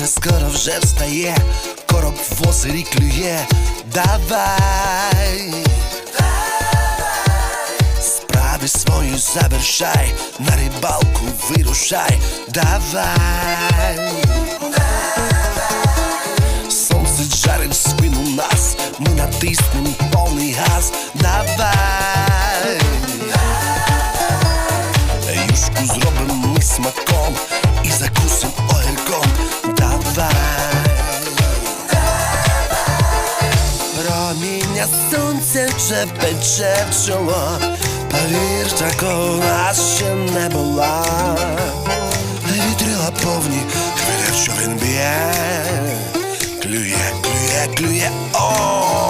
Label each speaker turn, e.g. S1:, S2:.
S1: Сонце скоро вже встає, короб в озері клює, давай, справи свою завершай, на рибалку вирушай, давай. Сонце жарить спину нас, ми натиснем повний газ, давай. Юшку зробимо ми смаком Проміння сонце вже пече в чоло, повір, такого нас ще не була. Вітрила повні, хвиля, що він б'є, клює, клює, клює, о.